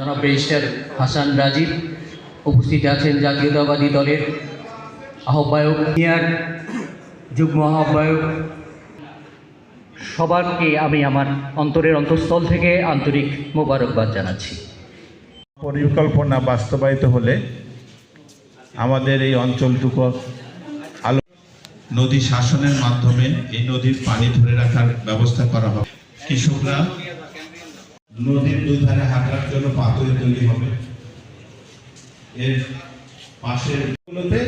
জনাব ব্যারিস্টার হাসান রাজীব উপস্থিত আছেন জাতীয়তাবাদী দলের আহ্বায়ক ইয়ার যুগ্ম আহ্বায়ক। সবারকে আমি আমার অন্তরের অন্তঃস্থল থেকে আন্তরিক মোবারকবাদ জানাচ্ছি। পরিকল্পনা বাস্তবায়িত হলে আমাদের এই অঞ্চলটুকু আলো নদী শাসনের মাধ্যমে এই নদীর পানি ধরে রাখার ব্যবস্থা করা হবে। কৃষকরা নদীর দুই ধারে হাঁটার জন্য পাথরে তৈরি হবে। এর পাশের গুলোতে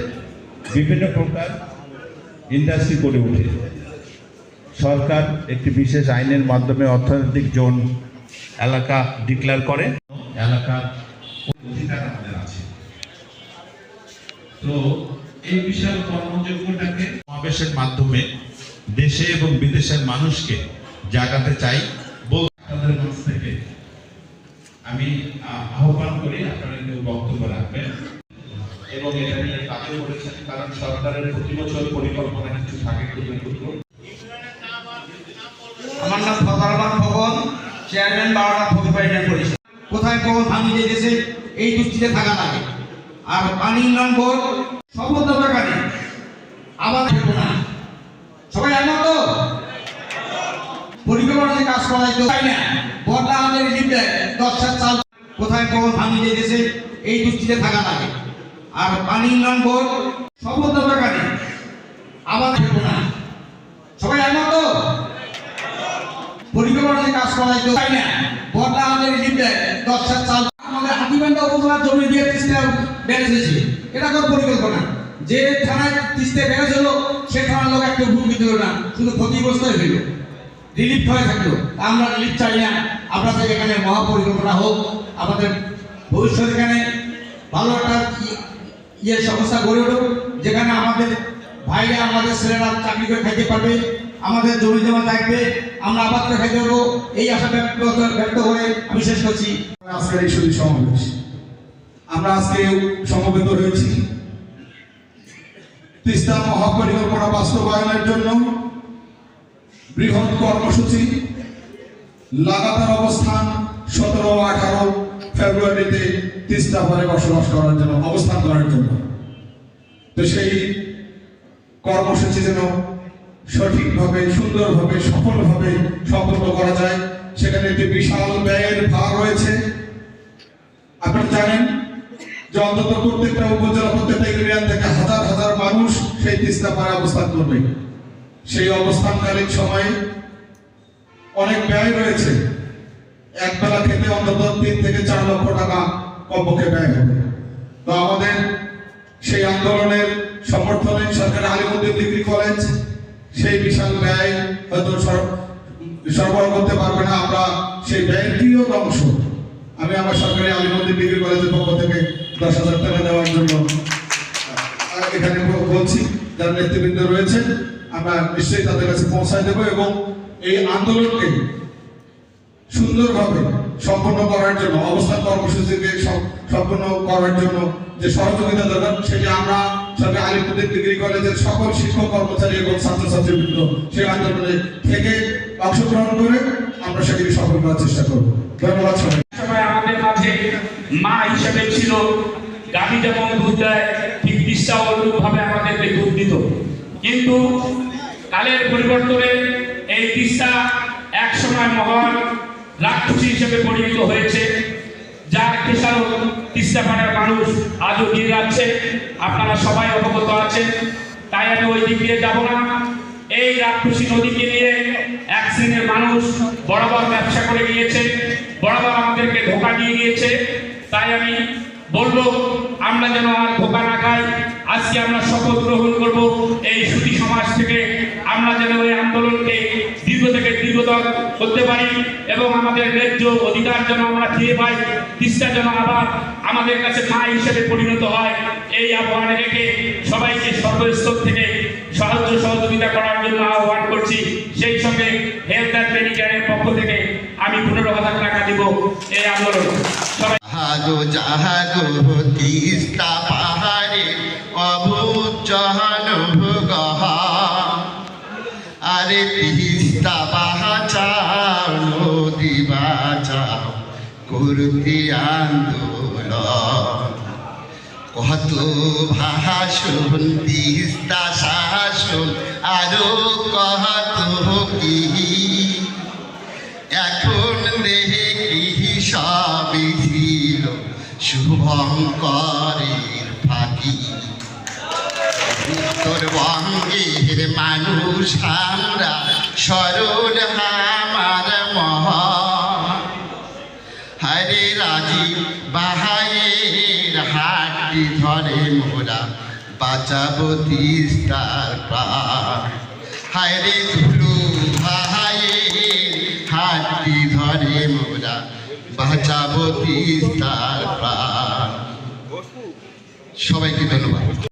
বিভিন্ন প্রকার ইন্ডাস্ট্রি গড়ে ওঠে। সরকার একটি বিশেষ আইনের মাধ্যমে অর্থনৈতিক জোন এলাকা ডিক্লেয়ার করে। এলাকার অধিকার আমাদের আছে। তো এই বিশাল কর্মযজ্ঞটাকে সমাবেশের মাধ্যমে দেশে এবং বিদেশের মানুষকে জাগাতে চাই বল আপনাদের কাছ থেকে আমি আহ্বান করি আপনারা কেউ বক্তব্য রাখবেন। এবং এটা নিয়ে কাজও করেছেন, কারণ সরকারের প্রতি বছর পরিকল্পনা কিছু থাকে আমার নাম ফকন চেয়ারম্যান বারোটা ফকিবাড়িটা পরিষদ কোথায় কখন পানি যেতেছে এই দৃষ্টিতে থাকা লাগে। আর পানি উন্নয়ন বোর্ড নেই আবার সবাই একমত তো? পরিকল্পনা যে কাজ করা যেত তাই না। বদলা আমাদের রিলিফ দেয় চাল কোথায় কখন পানি যেতেছে এই দৃষ্টিতে থাকা লাগে। আর পানি উন্নয়ন বোর্ড টাকা আবার না। সবাই একমত? তো পরিকল্পনা কাজ করা যেত তাই না। বদলা আমাদের রিলিফ দেয় চাল আমাদের হাতিবান্ধা উপজেলার জমি দিয়ে তিস্তা হয়েছে এটা কোন পরিকল্পনা। যে থানায় তিস্তা হলো সে থানার লোক একটা উপকৃত না। শুধু ক্ষতিগ্রস্ত হয়ে রিলিফ হয়ে থাকল। আমরা রিলিফ চাই না। চাই এখানে মহাপরিকল্পনা হোক, আমাদের ভবিষ্যৎ এখানে ভালো একটা ইয়ে সংস্থা গড়ে উঠুক, যেখানে আমাদের ভাইরা, আমাদের ছেলেরা চাকরি করে খাইতে পারবে, আমাদের জমি জমা থাকবে, আমরা আবাদ করে খাইতে পারব। এই আশা ব্যক্ত করে আমি শেষ করছি। আজকের এই শুধু সমাবেশ। আমরা আজকে সমবেত হয়েছি। তিস্তা মহাপরিকল্পনা বাস্তবায়নের জন্য বৃহৎ কর্মসূচি, লাগাতার অবস্থান সতেরো আঠারো ফেব্রুয়ারিতে তিস্তা পরে বসবাস করার জন্য, অবস্থান করার জন্য। তো সেই কর্মসূচি যেন সঠিকভাবে, সুন্দরভাবে, সফলভাবে সম্পন্ন করা যায়, সেখানে একটি বিশাল ব্যয়ের ভার রয়েছে। আপনারা জানেন যে অন্তত প্রত্যেকটা উপজেলা, প্রত্যেকটা ইউনিয়ন থেকে হাজার হাজার মানুষ সেই তিস্তা পাড়ে অবস্থান করবে। সেই অবস্থানকালীন সময়ে অনেক ব্যয় রয়েছে। এক বেলা খেতে অন্তত তিন থেকে চার লক্ষ টাকা কমপক্ষে ব্যয় হবে। তো আমাদের সেই আন্দোলনের সমর্থনে সরকার আলিমুদ্দিন ডিগ্রি কলেজ সেই বিশাল ব্যয় হয়তো সর- সরবরাহ করতে পারবে না। আমরা সেই ব্যয়ের কিয়ত অংশ আমি আমার সরকারি আলিমুদ্দিন ডিগ্রি কলেজের পক্ষ থেকে দশ হাজার টাকা দেওয়ার জন্য এখানে বলছি, যারা নেতৃবৃন্দ রয়েছেন। আমরা নিশ্চয়ই তাদের কাছে পৌঁছায় দেবো এবং এই আন্দোলনকে সুন্দরভাবে সম্পন্ন করার জন্য, অবস্থান কর্মসূচিকে সম্পন্ন করার জন্য যে সহযোগিতা দরকার, সেটি আমরা সরকারি আলিপুরের ডিগ্রি কলেজের সকল শিক্ষক কর্মচারী এবং ছাত্রছাত্রীবৃন্দ সেই আন্দোলনে থেকে অংশগ্রহণ করে আমরা সেটিকে সফল করার চেষ্টা করব। ধন্যবাদ সবাই আমাদের মাঝে মা হিসেবে ছিল গাভী যেমন দুধ দেয় ঠিক তিস্তা অনুরূপভাবে আমাদেরকে দুধ দিত। কিন্তু কালের পরিবর্তনে এই তিস্তা এক সময় মহান রাক্ষসী হিসেবে পরিণত হয়েছে। যার খেসারত তিস্তা পাড়ার মানুষ আজও দিয়ে যাচ্ছে। আপনারা সবাই অবগত আছেন। তাই আমি ওই দিক দিয়ে যাব না। এই রাক্ষসী নদীকে নিয়ে এক শ্রেণির মানুষ বরাবর ব্যবসা করে গিয়েছে। বরাবর আমাদেরকে ধোকা দিয়ে গিয়েছে তাই আমি বলব, আমরা যেন আর ধোকা না খাই। আজকে আমরা শপথ গ্রহণ করব এই সুদী সমাজ থেকে। আমরা যেন এই আন্দোলনকে দীর্ঘ থেকে দীর্ঘতর করতে পারি এবং আমাদের ন্যায্য অধিকার যেন আমরা ফিরে পাই, তিস্তা যেন আবার আমাদের কাছে মা হিসেবে পরিণত হয়, এই আহ্বান রেখে সবাইকে সর্বস্তর থেকে সাহায্য সহযোগিতা করার জন্য আহ্বান করছি। সেই সঙ্গে হেলথ অ্যান্ড মেডিকেলের পক্ষ থেকে আমি পনেরো হাজার টাকা দিব এই আন্দোলন। সবাই জাহাগো তিস্তা পাহাড়ে অভূত জহানুভগহা আরে তিস্তা বাঁচাও নদী বাঁচাও, করতে আন্দোলন। কত ভাষণ, তিস্তা শাসন, আরও কত কি? এখন দেখি সবই ছিল, শুভঙ্করের ফাঁকি। উত্তরবঙ্গের মানুষ আমরা স্মরণ আমার মহান হরে রাজি বাহায়ের হাটটি ধরে মোরা, বাঁচাবো তিস্তার প্রাণ হায়রে ধুলু বাহায়ের হাটটি ধরে মোরা, বাঁচাবো তিস্তার প্রাণ সবাইকে ধন্যবাদ।